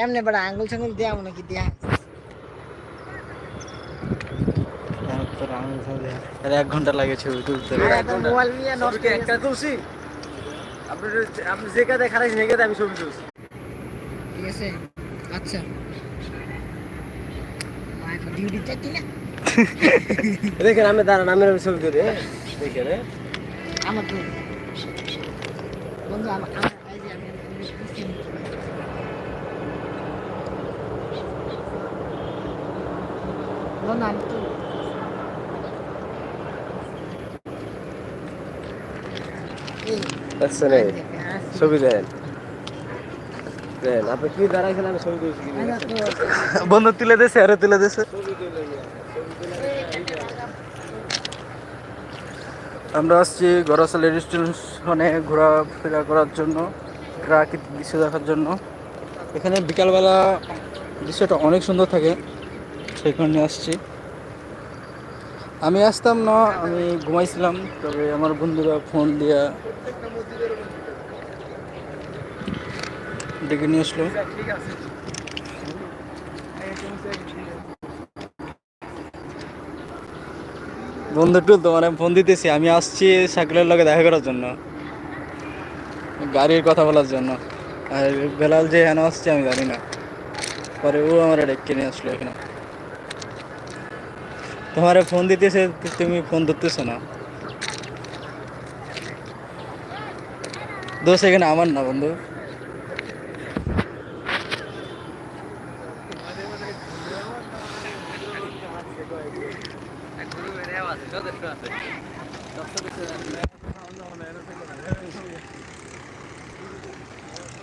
কেমনে বড় আঙ্গুল ছাঙ্গুল দেয়া মনে কি দেয়া? এক ঘণ্টা লাগে ছবি তুলতে মোবাইল নিয়ে নষ্ট একটা তুলছি। আপনি আপনি যে কাদে খারাইছেন সেই কাদে আমি ছবি তুলছি। ঠিক আছে আচ্ছা। ডিউটি চাইছি না। দেখেন আমি দাঁড়ান আমি আমি ছবি তুলি হ্যাঁ? দেখেন হ্যাঁ? আমার বন্ধু আমার আমার এই যে আমি আমি বুঝতে নিচ্ছি না। তো আচ্ছা নেই ছবি দেন দেন আপনি কি দাঁড়াইছেন আমি ছবি তুলছি কি দেখেন? বন্ধু তুলে দিয়েছে আরে তুলে দিয়েছে। আমরা আসছি গড়াসাল স্টেশনে ঘোরাফেরা করার জন্য প্রাকৃতিক দৃশ্য দেখার জন্য। এখানে বিকালবেলা দৃশ্যটা অনেক সুন্দর থাকে। সেই আসছি। আমি আসতাম না, আমি ঘুমাইছিলাম, তবে আমার বন্ধুরা ফোন দিয়া ডেকে নিয়ে আসলো। বন্ধু টুল তোমার আমি ফোন দিতেছি, আমি আসছি সাইকেলের লগে দেখা করার জন্য। গাড়ির কথা বলার জন্য। আর বেলাল যে এখানে আসছে, আমি জানি না। পরে ও আমার ডেকে নিয়ে আসলো এখানে। তোমার ফোন দিতেছে, তুমি ফোন ধরতেছো না। দোষ এখানে আমার না, বন্ধু।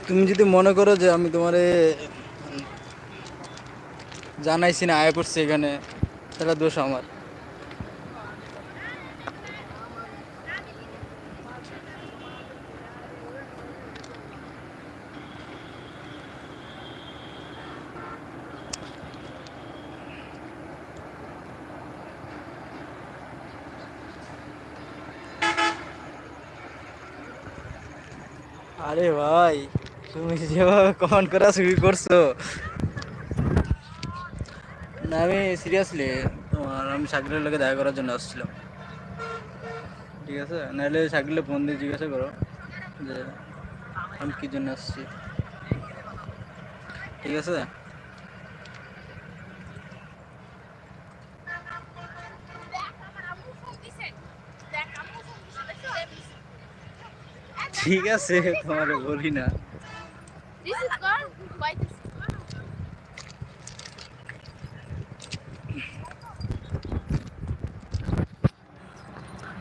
তুমি যদি মনে করো যে আমি তোমারে জানাইছি না, আয় করছি এখানে। তাহলে দোষ আমার। আরে ভাই তুমি যেভাবে কমেন্ট করা শুরু করছ না আমি সিরিয়াসলি তোমার আমি শাকিলের লোকে দেখা করার জন্য আসছিলাম। ঠিক আছে? নাহলে শাকিলে ফোন দিয়ে জিজ্ঞাসা করো যে আমি কি জন্য আসছি। ঠিক আছে? ঠিক আছে, তোমার বলি না।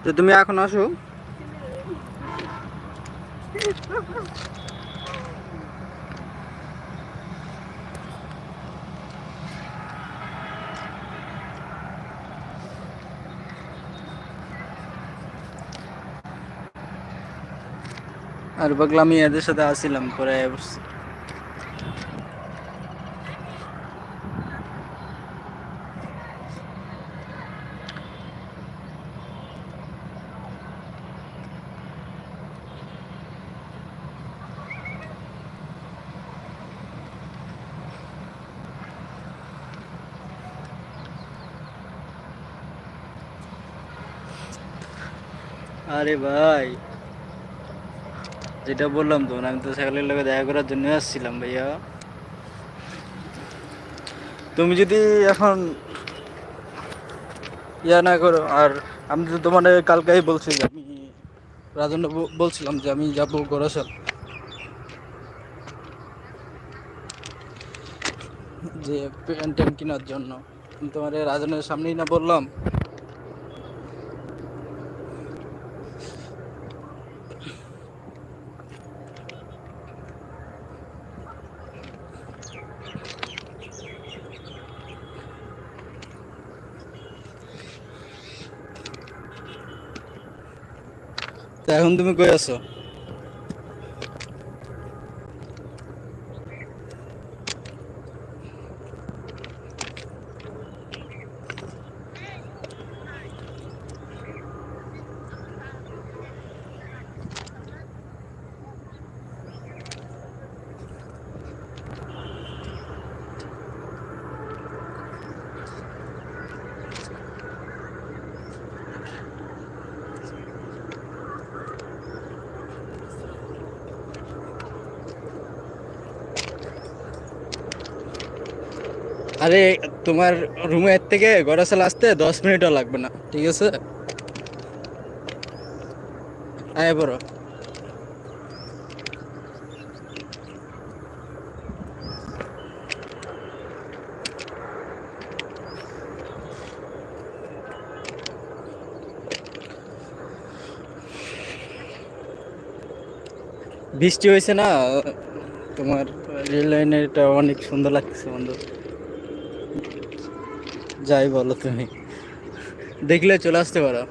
তো তুমি এখন আসো। আর বাগলা আমি এদের সাথে আসছিলাম পরে আরে ভাই, যেটা বললাম তো আমি তো সকালের লোকে দেখা করার জন্য আসছিলাম ভাইয়া। তুমি যদি এখন ইয়া না করো, আর আমি তো তোমার কালকেই বলছি আমি রাজন্য ব- বলছিলাম যে আমি যাব গড়াশাল যে প্যান্ট ট্যান্ট কেনার জন্য। তোমার রাজনের সামনেই না বললাম এখন তুমি কই আছো? আরে, তোমার রুমের থেকে গড়াশাল আসতে দশ মিনিটও লাগবে না, ঠিক আছে? আয় বড়। বৃষ্টি হয়েছে না, তোমার রেল লাইনেরটা অনেক সুন্দর লাগতেছে বন্ধু। যাই বলো তুমি। দেখলে চলে আসতে পারো।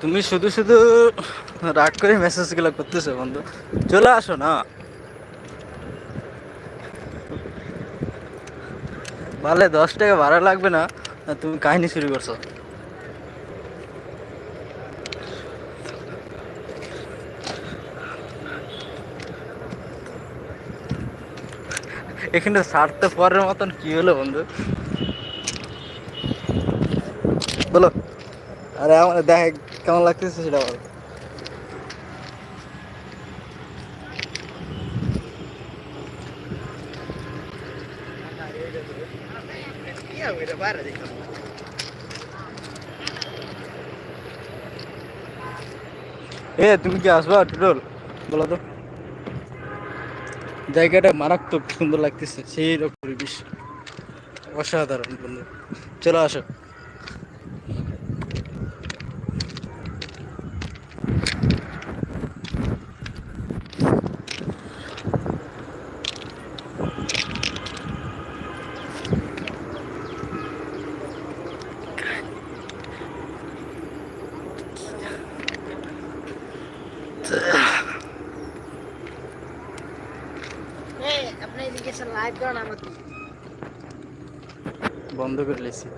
তুমি শুধু শুধু রাগ করে মেসেজগুলো করতেছো বন্ধু। চলে আসো না। ভালে দশ টাকা ভাড়া লাগবে না, তুমি কাহিনী শুরু করছ। এখানে সারতে পরের মতন কি হলো বন্ধু? বলো। আরে আমার দেখ, কেমন লাগতেছে সেটা বলো। এ, তুমি কি আসবা, টুটল? বলো তো। জায়গাটা মারাত্মক সুন্দর লাগতেছে সেই রকম পরিবেশ অসাধারণ বন্ধু। চলে আসো এই বন্ধ করে লেছি